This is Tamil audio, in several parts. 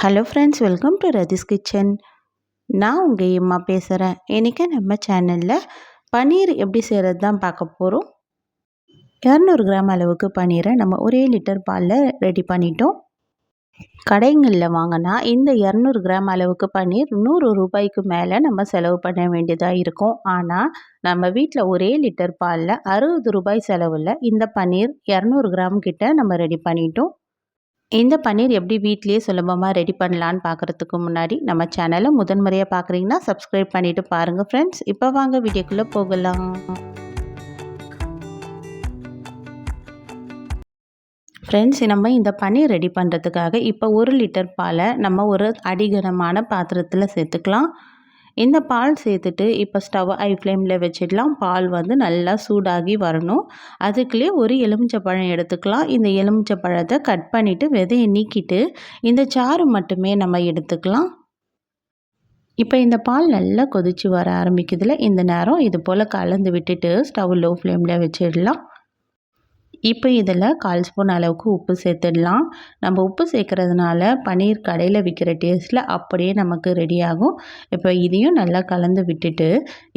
Hello friends welcome to Rathi's kitchen நான் உங்கள் அம்மா பேசுகிறேன் இன்றைக்கி நம்ம சேனலில் பன்னீர் எப்படி செய்கிறது தான் பார்க்க போகிறோம் இரநூறு கிராம் அளவுக்கு பன்னீரை நம்ம ஒரே லிட்டர் பாலில் ரெடி பண்ணிட்டோம். கடைங்களில் வாங்கினா இந்த இரநூறு கிராம் அளவுக்கு பன்னீர் நூறு ரூபாய்க்கு மேலே நம்ம செலவு பண்ண வேண்டியதாக இருக்கும். ஆனால் நம்ம வீட்டில் ஒரே லிட்டர் பாலில் அறுபது ரூபாய் செலவில் இந்த பன்னீர் இரநூறு கிராம் கிட்ட நம்ம ரெடி பண்ணிட்டோம். இந்த பன்னீர் எப்படி வீட்லேயே சுலபமாக ரெடி பண்ணலான்னு பார்க்குறதுக்கு முன்னாடி நம்ம சேனலை முதன்முறையாக பார்க்குறீங்கன்னா சப்ஸ்கிரைப் பண்ணிவிட்டு பாருங்கள் ஃப்ரெண்ட்ஸ் இப்போ வாங்க வீடியோக்குள்ளே போகலாம். ஃப்ரெண்ட்ஸ் நம்ம இந்த பன்னீர் ரெடி பண்ணுறதுக்காக இப்போ ஒரு லிட்டர் பாலை நம்ம ஒரு அடிகனமான பாத்திரத்தில் சேர்த்துக்கலாம். இந்த பால் சேர்த்துட்டு இப்போ ஸ்டவ் ஐ ஃப்ளேமில் வச்சிடலாம். பால் வந்து நல்லா சூடாகி வரணும். அதுக்குள்ளே ஒரு எலுமிச்சப்பழம் எடுத்துக்கலாம். இந்த எலுமிச்சை பழத்தை கட் பண்ணிவிட்டு விதையை நீக்கிட்டு இந்த சாறு மட்டுமே நம்ம எடுத்துக்கலாம். இப்போ இந்த பால் நல்லா கொதித்து வர ஆரம்பிக்குதுல. இந்த நேரம் இது போல் கலந்து விட்டுட்டு ஸ்டவ் லோ ஃப்ளேமில் வச்சிடலாம். இப்போ இதில் கால் ஸ்பூன் அளவுக்கு உப்பு சேர்த்துடலாம். நம்ம உப்பு சேர்க்குறதுனால பன்னீர் கடையில் விற்கிற டேஸ்ட்டில் அப்படியே நமக்கு ரெடி ஆகும். இப்போ இதையும் நல்லா கலந்து விட்டுட்டு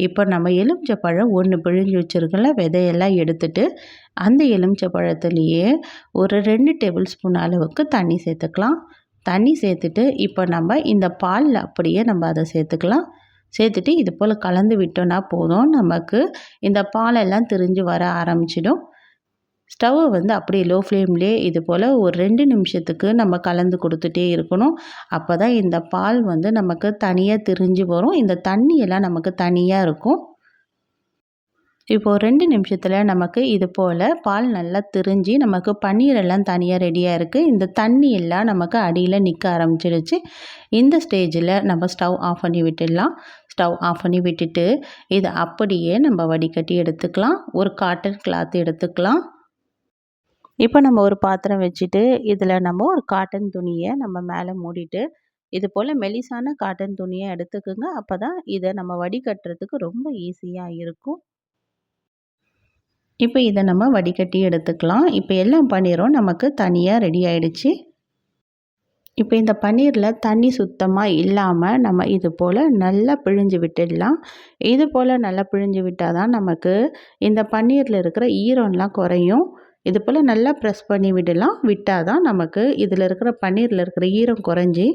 இப்போ நம்ம எலுமிச்சை பழம் ஒன்று பிழிஞ்சு வச்சுருக்கல விதையெல்லாம் எடுத்துட்டு அந்த எலுமிச்சை பழத்துலேயே ஒரு ரெண்டு டேபிள் ஸ்பூன் அளவுக்கு தண்ணி சேர்த்துக்கலாம். தண்ணி சேர்த்துட்டு இப்போ நம்ம இந்த பாலில் அப்படியே நம்ம அதை சேர்த்துக்கலாம். சேர்த்துட்டு இது போல் கலந்து விட்டோன்னா போதும். நமக்கு இந்த பாலெல்லாம் திரிஞ்சு வர ஆரம்பிச்சிடும். ஸ்டவ்வை வந்து அப்படியே லோ ஃப்ளேம்லேயே இது போல் ஒரு ரெண்டு நிமிஷத்துக்கு நம்ம கலந்து கொடுத்துட்டே இருக்கணும். அப்போ தான் இந்த பால் வந்து நமக்கு தனியாக திரிஞ்சு வரும். இந்த தண்ணியெல்லாம் நமக்கு தனியாக இருக்கும். இப்போது ரெண்டு நிமிஷத்தில் நமக்கு இது போல் பால் நல்லா திரிஞ்சு நமக்கு பன்னீரெல்லாம் தனியாக ரெடியாக இருக்குது இந்த தண்ணி எல்லாம் நமக்கு அடியில் நிற்க ஆரம்பிச்சிருச்சு. இந்த ஸ்டேஜில் நம்ம ஸ்டவ் ஆஃப் பண்ணி விட்டுடலாம். ஸ்டவ் ஆஃப் பண்ணி விட்டுட்டு இதை அப்படியே நம்ம வடிகட்டி எடுத்துக்கலாம். ஒரு காட்டன் கிளாத் எடுத்துக்கலாம். இப்போ நம்ம ஒரு பாத்திரம் வச்சுட்டு இதில் நம்ம ஒரு காட்டன் துணியை நம்ம மேலே மூடிட்டு இது போல் மெலிசான காட்டன் துணியை எடுத்துக்கோங்க. அப்போ தான் இதை நம்ம வடிகட்டுறதுக்கு ரொம்ப ஈஸியாக இருக்கும். இப்போ இதை நம்ம வடிகட்டி எடுத்துக்கலாம். இப்போ எல்லாம் பன்னீரும் நமக்கு தனியாக ரெடி ஆகிடுச்சு இப்போ இந்த பன்னீரில் தண்ணி சுத்தமாக இல்லாமல் நம்ம இது போல் நல்லா பிழிஞ்சு விட்டுடலாம். இது போல் நல்லா பிழிஞ்சு விட்டால் தான் நமக்கு இந்த பன்னீரில் இருக்கிற ஈரம்லாம் குறையும். இது போல் நல்லா ப்ரெஸ் பண்ணி விடலாம். விட்டால் தான் நமக்கு இதில் இருக்கிற பன்னீரில் இருக்கிற ஈரம் குறைஞ்சி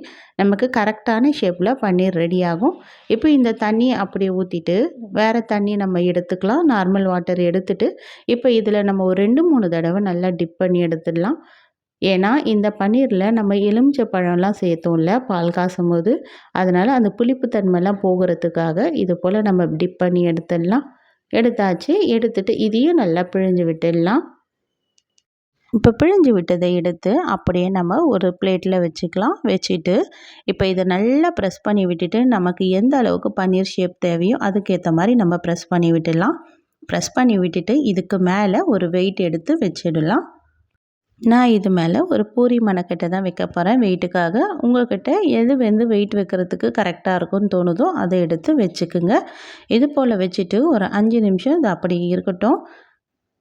நமக்கு கரெக்டான ஷேப்பில் பன்னீர் ரெடி ஆகும். இப்போ இந்த தண்ணியை அப்படியே ஊற்றிட்டு வேறு தண்ணி நம்ம எடுத்துக்கலாம். நார்மல் வாட்டர் எடுத்துட்டு இப்போ இதில் நம்ம ஒரு ரெண்டு மூணு தடவை நல்லா டிப் பண்ணி எடுத்துடலாம். ஏன்னா இந்த பன்னீரில் நம்ம எலுமிச்சை பழம்லாம் சேர்த்தோம்ல பால் காசும் போது. அதனால் அந்த புளிப்புத்தன்மைலாம் போகிறதுக்காக இது போல் நம்ம டிப் பண்ணி எடுத்துடலாம். எடுத்தாச்சு. எடுத்துட்டு இதையும் நல்லா பிழிஞ்சு விட்டுடலாம். இப்போ பிழிஞ்சு விட்டதை எடுத்து அப்படியே நம்ம ஒரு பிளேட்டில் வச்சுக்கலாம் வச்சுட்டு இப்போ இதை நல்லா ப்ரெஸ் பண்ணி விட்டுட்டு நமக்கு எந்த அளவுக்கு பன்னீர் ஷேப் தேவையோ அதுக்கேற்ற மாதிரி நம்ம ப்ரெஸ் பண்ணி விட்டுடலாம். ப்ரெஸ் பண்ணி விட்டுட்டு இதுக்கு மேலே ஒரு வெயிட் எடுத்து வச்சிடலாம். நான் இது மேலே ஒரு பூரி மணக்கட்டை தான் வைக்க போகிறேன். வெயிட்டுக்காக உங்கள்கிட்ட எது வந்து வெயிட் வைக்கிறதுக்கு கரெக்டாக இருக்கும்னு தோணுதோ அதை எடுத்து வச்சுக்குங்க. இது போல் வச்சுட்டு ஒரு அஞ்சு நிமிஷம் இது அப்படி இருக்கட்டும்.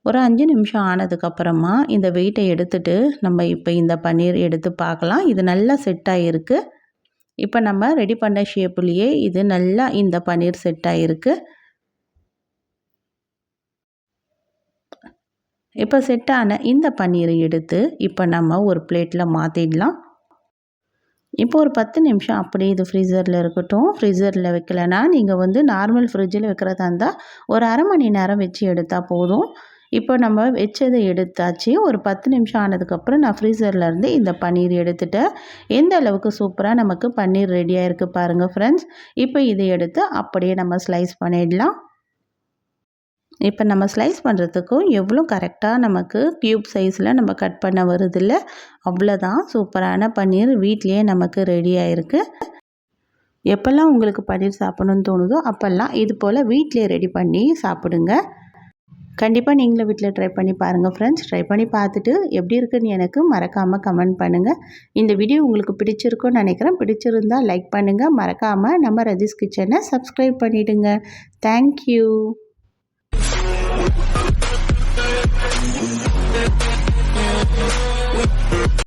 ஒரு அஞ்சு நிமிஷம் ஆனதுக்கப்புறமா இந்த வெயிட்டை எடுத்துட்டு நம்ம இப்போ இந்த பன்னீர் எடுத்து பார்க்கலாம். இது நல்லா செட் ஆகிருக்கு இப்போ நம்ம ரெடி பண்ண ஷேப்புலேயே இது நல்லா இந்த பன்னீர் செட் ஆகிருக்கு இப்போ செட்டான இந்த பன்னீரை எடுத்து இப்போ நம்ம ஒரு பிளேட்டில் மாற்றிடலாம் இப்போ ஒரு பத்து நிமிஷம் அப்படியே இது ஃப்ரீசரில் இருக்கட்டும். ஃப்ரீசரில் வைக்கலைன்னா நீங்கள் வந்து நார்மல் ஃப்ரிட்ஜில் வைக்கிறதா இருந்தால் ஒரு அரை மணி நேரம் வச்சு எடுத்தால் போதும். இப்போ நம்ம வச்சதை எடுத்தாச்சு. ஒரு பத்து நிமிஷம் ஆனதுக்கப்புறம் நான் ஃப்ரீசர்லேருந்து இந்த பன்னீர் எடுத்துட்டேன் எந்த அளவுக்கு சூப்பராக நமக்கு பன்னீர் ரெடியாக இருக்குது பாருங்கள் ஃப்ரெண்ட்ஸ் இப்போ இதை எடுத்து அப்படியே நம்ம ஸ்லைஸ் பண்ணிடலாம். இப்போ நம்ம ஸ்லைஸ் பண்ணுறதுக்கும் எவ்வளோ கரெக்டாக நமக்கு க்யூப் சைஸில் நம்ம கட் பண்ண வருதில்ல அவ்வளோதான் சூப்பரான பன்னீர் வீட்லேயே நமக்கு ரெடியாகிருக்கு எப்போல்லாம் உங்களுக்கு பன்னீர் சாப்பிடணும்னு தோணுதோ அப்போல்லாம் இது போல் வீட்டிலே ரெடி பண்ணி சாப்பிடுங்க. கண்டிப்பாக நீங்களும் வீட்டில் ட்ரை பண்ணி பாருங்கள் ஃப்ரெண்ட்ஸ் ட்ரை பண்ணி பார்த்துட்டு எப்படி இருக்குன்னு எனக்கு மறக்காமல் கமெண்ட் பண்ணுங்கள் இந்த வீடியோ உங்களுக்கு பிடிச்சிருக்குன்னு நினைக்கிறேன். பிடிச்சிருந்தால் லைக் பண்ணுங்கள் மறக்காமல் நம்ம ரதிஸ் கிச்சனை சப்ஸ்கிரைப் பண்ணிவிடுங்க தேங்க்யூ